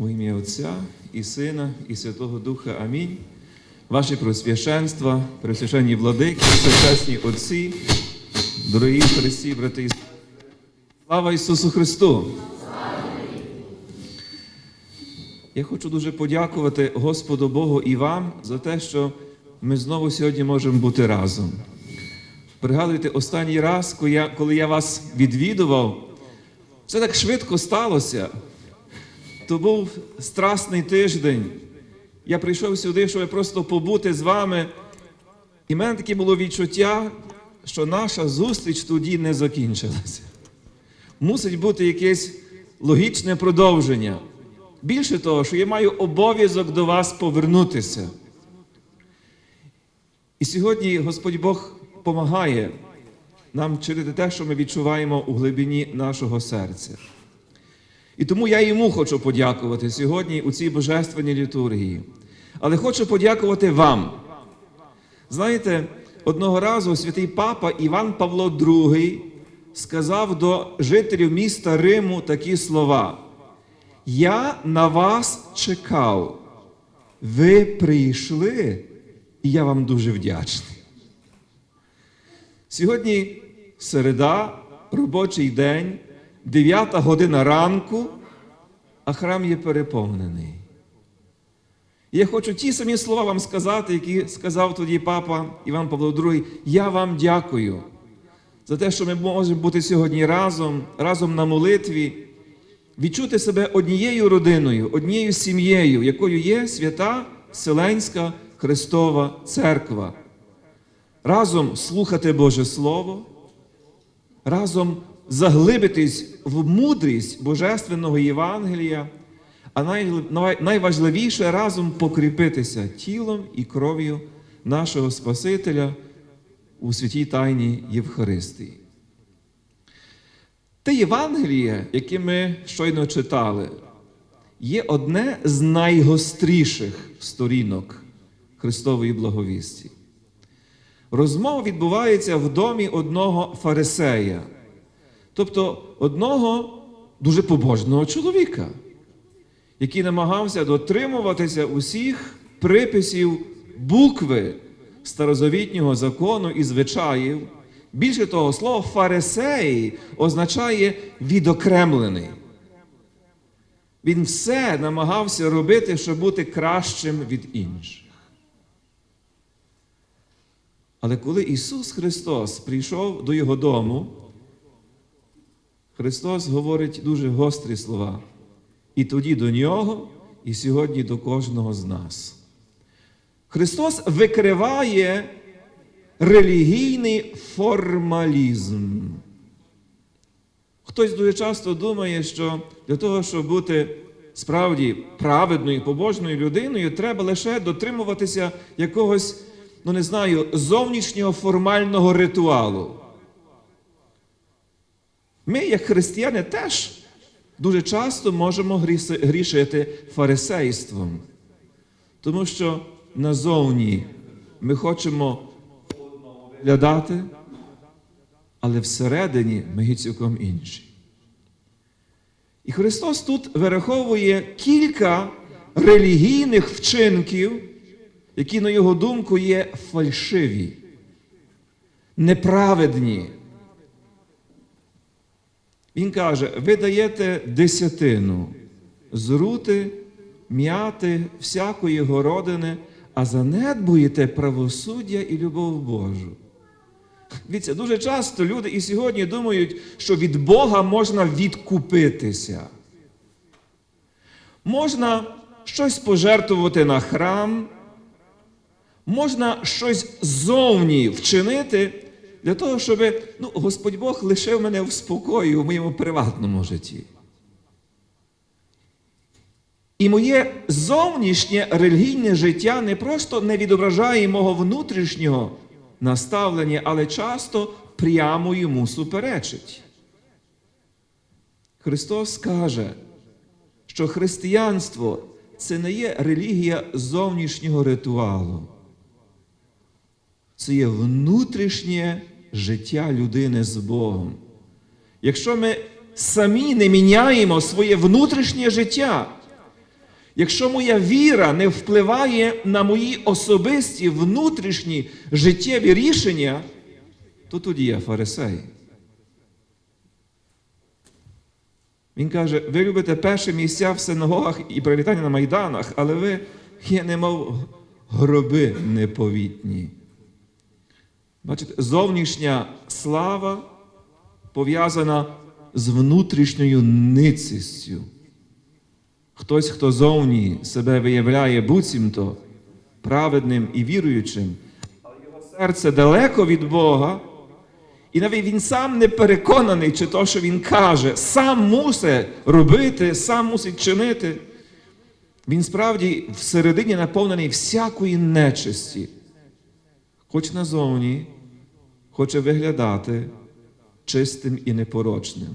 У ім'я Отця і Сина, і Святого Духа. Амінь. Ваші просвященства, пресвященні владики, причесні отці, дорогі Христі, брати і. Слава Ісусу Христу! Я хочу дуже подякувати Господу Богу і вам за те, що ми знову сьогодні можемо бути разом. Пригадуйте, останній раз, коли я вас відвідував, це так швидко сталося. То був страсний тиждень. Я прийшов сюди, щоб просто побути з вами. І в мене таке було відчуття, що наша зустріч тоді не закінчилася. Мусить бути якесь логічне продовження. Більше того, що я маю обов'язок до вас повернутися. І сьогодні Господь Бог допомагає нам через те, що ми відчуваємо у глибині нашого серця. І тому я йому хочу подякувати сьогодні у цій божественній літургії. Але хочу подякувати вам. Знаєте, одного разу святий папа Іван Павло II сказав до жителів міста Риму такі слова. Я на вас чекав. Ви прийшли, і я вам дуже вдячний. Сьогодні середа, робочий день, 9 година ранку, а храм є переповнений. Я хочу ті самі слова вам сказати, які сказав тоді папа Іван Павло II. Я вам дякую за те, що ми можемо бути сьогодні разом, разом на молитві, відчути себе однією родиною, однією сім'єю, якою є свята Вселенська Христова Церква. Разом слухати Боже Слово, разом заглибитись в мудрість Божественного Євангелія, а найважливіше разом покріпитися тілом і кров'ю нашого Спасителя у святій Тайні Євхаристії. Те Євангеліє, яке ми щойно читали, є одне з найгостріших сторінок Христової благовісті. Розмова відбувається в домі одного фарисея, тобто одного дуже побожного чоловіка, який намагався дотримуватися усіх приписів букви старозавітнього закону і звичаїв. Більше того, слово фарисей означає відокремлений. Він все намагався робити, щоб бути кращим від інших. Але коли Ісус Христос прийшов до Його дому, Христос говорить дуже гострі слова. І тоді до Нього, і сьогодні до кожного з нас. Христос викриває релігійний формалізм. Хтось дуже часто думає, що для того, щоб бути справді праведною, побожною людиною, треба лише дотримуватися якогось, ну не знаю, зовнішнього формального ритуалу. Ми, як християни, теж дуже часто можемо грішити фарисейством, тому що назовні ми хочемо виглядати, але всередині ми є цілком інші. І Христос тут вираховує кілька релігійних вчинків, які, на його думку, є фальшиві, неправедні. Він каже: ви даєте десятину з рути, м'яти, всякої городини, а занедбуєте правосуддя і любов Божу. Дивіться, дуже часто люди і сьогодні думають, що від Бога можна відкупитися. Можна щось пожертвувати на храм, можна щось зовні вчинити для того, щоб ну, Господь Бог лишив мене в спокої у моєму приватному житті. І моє зовнішнє релігійне життя не просто не відображає мого внутрішнього наставлення, але часто прямо йому суперечить. Христос каже, що християнство це не є релігія зовнішнього ритуалу. Це є внутрішнє життя людини з Богом. Якщо ми самі не міняємо своє внутрішнє життя, Якщо моя віра не впливає на мої особисті внутрішні життєві рішення, то тоді я фарисей. Він каже: ви любите перші місця в синагогах і привітання на майданах, але ви є немов гроби неповітні. Бачите, зовнішня слава пов'язана з внутрішньою ницістю. Хтось, хто зовні себе виявляє буцімто праведним і віруючим, але його серце далеко від Бога, і навіть він сам не переконаний, чи то, що він каже, сам мусить робити, сам мусить чинити. Він справді всередині наповнений всякої нечисті. Хоч назовні хоче виглядати чистим і непорочним.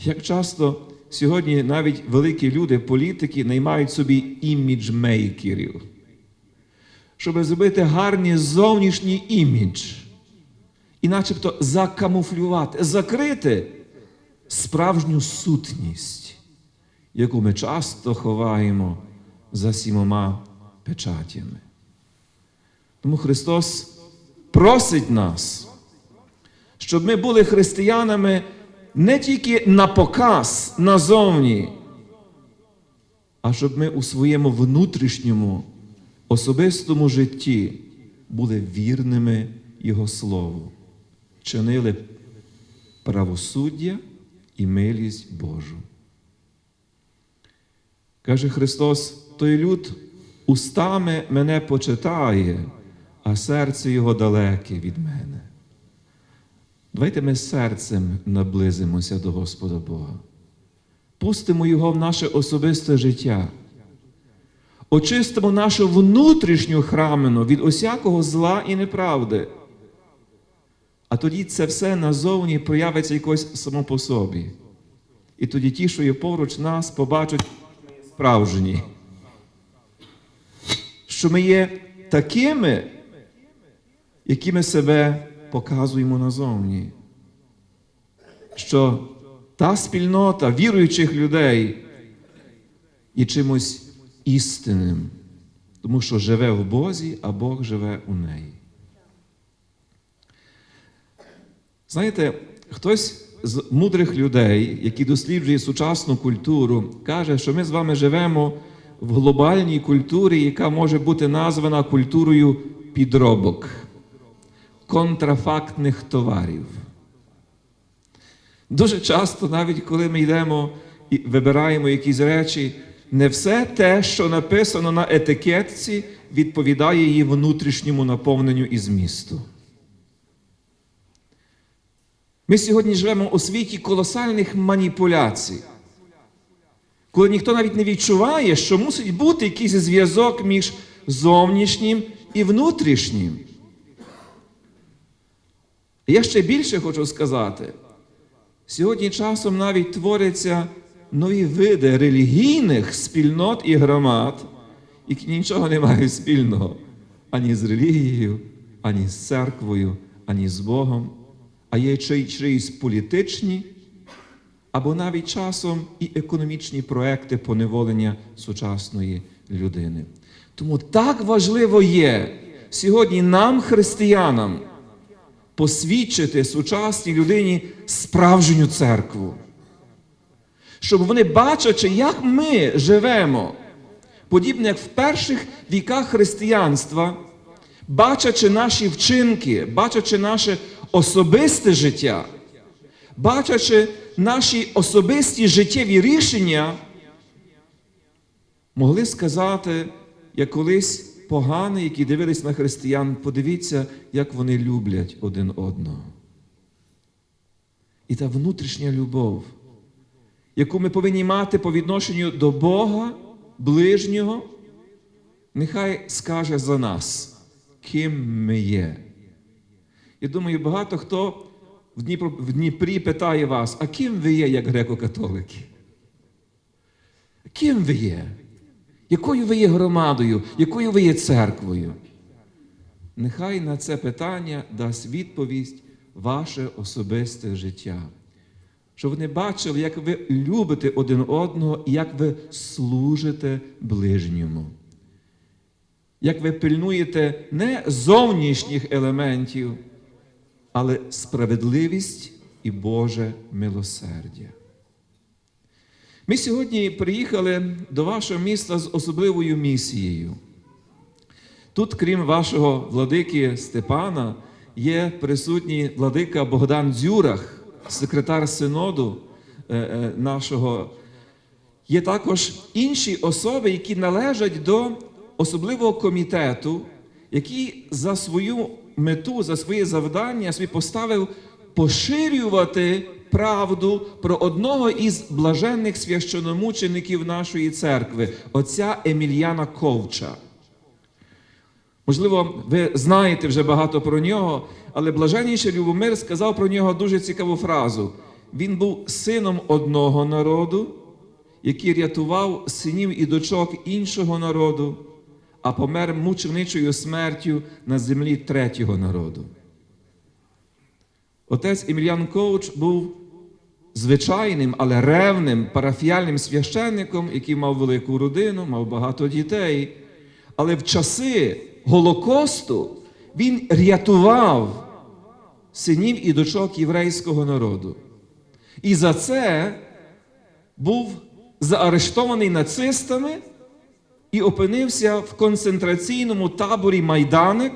Як часто сьогодні навіть великі люди, політики, наймають собі іміджмейкерів, щоб зробити гарний зовнішній імідж і начебто закамуфлювати, закрити справжню сутність, яку ми часто ховаємо за сімома печатями. Тому Христос просить нас, щоб ми були християнами не тільки на показ назовні, а щоб ми у своєму внутрішньому особистому житті були вірними Його Слову, чинили правосуддя і милість Божу. Каже Христос, той люд устами мене почитає, а серце його далеке від мене. Давайте ми серцем наблизимося до Господа Бога. Пустимо Його в наше особисте життя. Очистимо нашу внутрішню храмину від усякого зла і неправди. А тоді це все назовні проявиться якось само по собі. І тоді ті, що є поруч нас, побачать, справжні. Що ми є такими, якими себе показуємо назовні. Що та спільнота віруючих людей є чимось істинним, тому що живе в Бозі, а Бог живе у неї. Знаєте, хтось з мудрих людей, які досліджує сучасну культуру, каже, що ми з вами живемо в глобальній культурі, яка може бути названа культурою підробок, контрафактних товарів. Дуже часто, навіть коли ми йдемо і вибираємо якісь речі, не все те, що написано на етикетці, відповідає її внутрішньому наповненню і змісту. Ми сьогодні живемо у світі колосальних маніпуляцій, коли ніхто навіть не відчуває, що мусить бути якийсь зв'язок між зовнішнім і внутрішнім. Я ще більше хочу сказати. Сьогодні часом навіть творяться нові види релігійних спільнот і громад, які нічого не мають спільного ані з релігією, ані з церквою, ані з Богом, а є чиїсь політичні або навіть часом і економічні проекти поневолення сучасної людини. Тому так важливо є сьогодні нам, християнам, посвідчити сучасній людині справжню церкву. Щоб вони, бачачи, як ми живемо, подібно як в перших віках християнства, бачачи наші вчинки, бачачи наше особисте життя, бачачи наші особисті життєві рішення, могли сказати, як колись погані, які дивились на християн, подивіться, як вони люблять один одного. І та внутрішня любов, яку ми повинні мати по відношенню до Бога, ближнього, нехай скаже за нас, ким ми є. Я думаю, багато хто в Дніпро, в Дніпрі питає вас, а ким ви є, як греко-католики? Ким ви є? Якою ви є громадою, якою ви є церквою? Нехай на це питання дасть відповідь ваше особисте життя. щоб вони бачили, як ви любите один одного і як ви служите ближньому. Як ви пильнуєте не зовнішніх елементів, але справедливість і Боже милосердя. Ми сьогодні приїхали до вашого міста з особливою місією. Тут, крім вашого владики Степана, є присутній владика Богдан Дзюрах, секретар синоду е, е, нашого. Є також інші особи, які належать до особливого комітету, який за свою мету, за своє завдання собі поставив поширювати правду про одного із блаженних священомучеників нашої церкви, отця Емільяна Ковча. Можливо, ви знаєте вже багато про нього, але блаженніший Любомир сказав про нього дуже цікаву фразу. Він був сином одного народу, який рятував синів і дочок іншого народу, а помер мученичою смертю на землі третього народу. Отець Емельян Коуч був звичайним, але ревним парафіяльним священником, який мав велику родину, мав багато дітей. Але в часи Голокосту він рятував синів і дочок єврейського народу. І за це був заарештований нацистами і опинився в концентраційному таборі Майданик,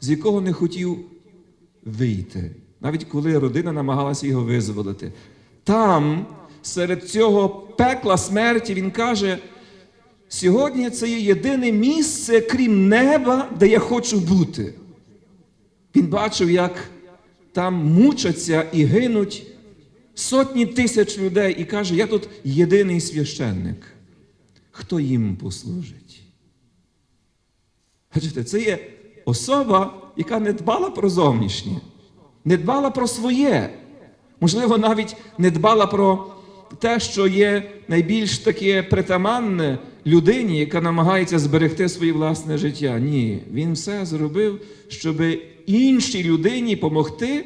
з якого не хотів вийти, навіть коли родина намагалася його визволити. Там, серед цього пекла смерті, він каже: сьогодні це є єдине місце, крім неба, де я хочу бути. Він бачив, як там мучаться і гинуть сотні тисяч людей, і каже: я тут єдиний священник. Хто їм послужить? Бачите, це є особа, яка не дбала про зовнішнє, не дбала про своє. Можливо, навіть не дбала про те, що є найбільш таке притаманне людині, яка намагається зберегти своє власне життя. Ні, він все зробив, щоб іншій людині допомогти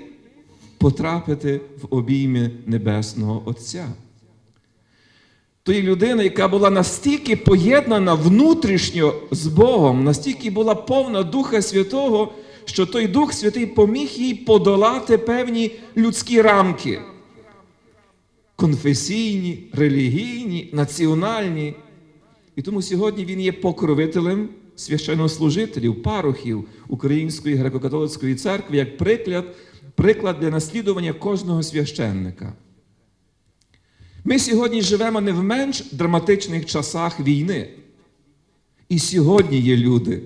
потрапити в обійми Небесного Отця. Тої людини, яка була настільки поєднана внутрішньо з Богом, настільки була повна Духа Святого, що той Дух Святий поміг їй подолати певні людські рамки. Конфесійні, релігійні, національні. І тому сьогодні він є покровителем священнослужителів, парохів Української греко-католицької церкви як приклад, приклад для наслідування кожного священника. Ми сьогодні живемо не в менш драматичних часах війни. І сьогодні є люди,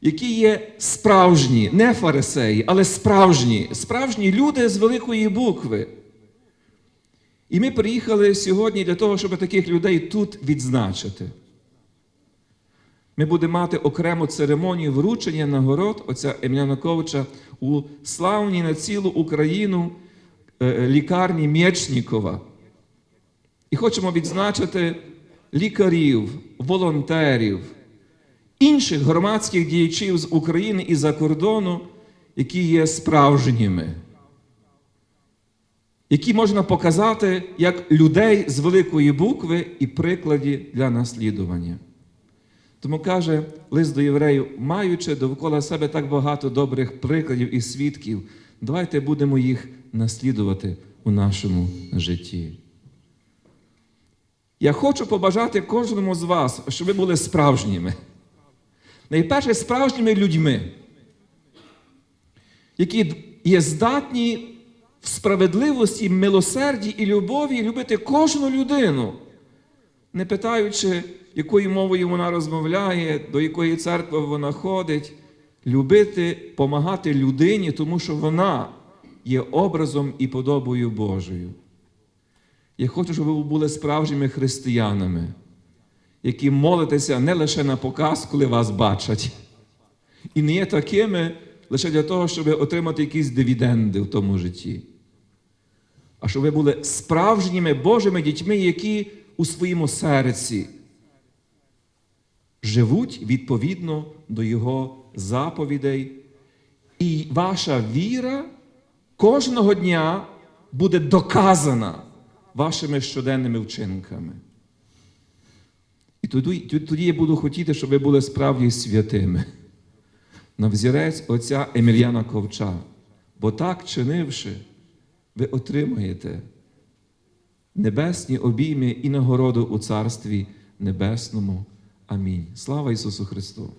які є справжні, не фарисеї, але справжні, справжні люди з великої букви. І ми приїхали сьогодні для того, щоб таких людей тут відзначити. Ми будемо мати окрему церемонію вручення нагород отця Емельяновича у славній на цілу Україну е, лікарні Мєчнікова. І хочемо відзначити лікарів, волонтерів, інших громадських діячів з України і за кордону, які є справжніми, які можна показати як людей з великої букви і прикладі для наслідування. Тому каже лист до євреїв, маючи довкола себе так багато добрих прикладів і свідків, давайте будемо їх наслідувати у нашому житті. Я хочу побажати кожному з вас, щоб ви були справжніми. Найперше, справжніми людьми, які є здатні в справедливості, милосерді і любові любити кожну людину, не питаючи, якою мовою вона розмовляє, до якої церкви вона ходить, любити, помагати людині, тому що вона є образом і подобою Божою. Я хочу, щоб ви були справжніми християнами, які молитеся не лише на показ, коли вас бачать, і не є такими лише для того, щоб отримати якісь дивіденди в тому житті. А щоб ви були справжніми Божими дітьми, які у своєму серці живуть відповідно до Його заповідей. І ваша віра кожного дня буде доказана вашими щоденними вчинками. І тоді, тоді я буду хотіти, щоб ви були справді святими. На взірець отця Емельяна Ковча. Бо так чинивши, ви отримаєте небесні обійми і нагороду у Царстві Небесному. Амінь. Слава Ісусу Христу!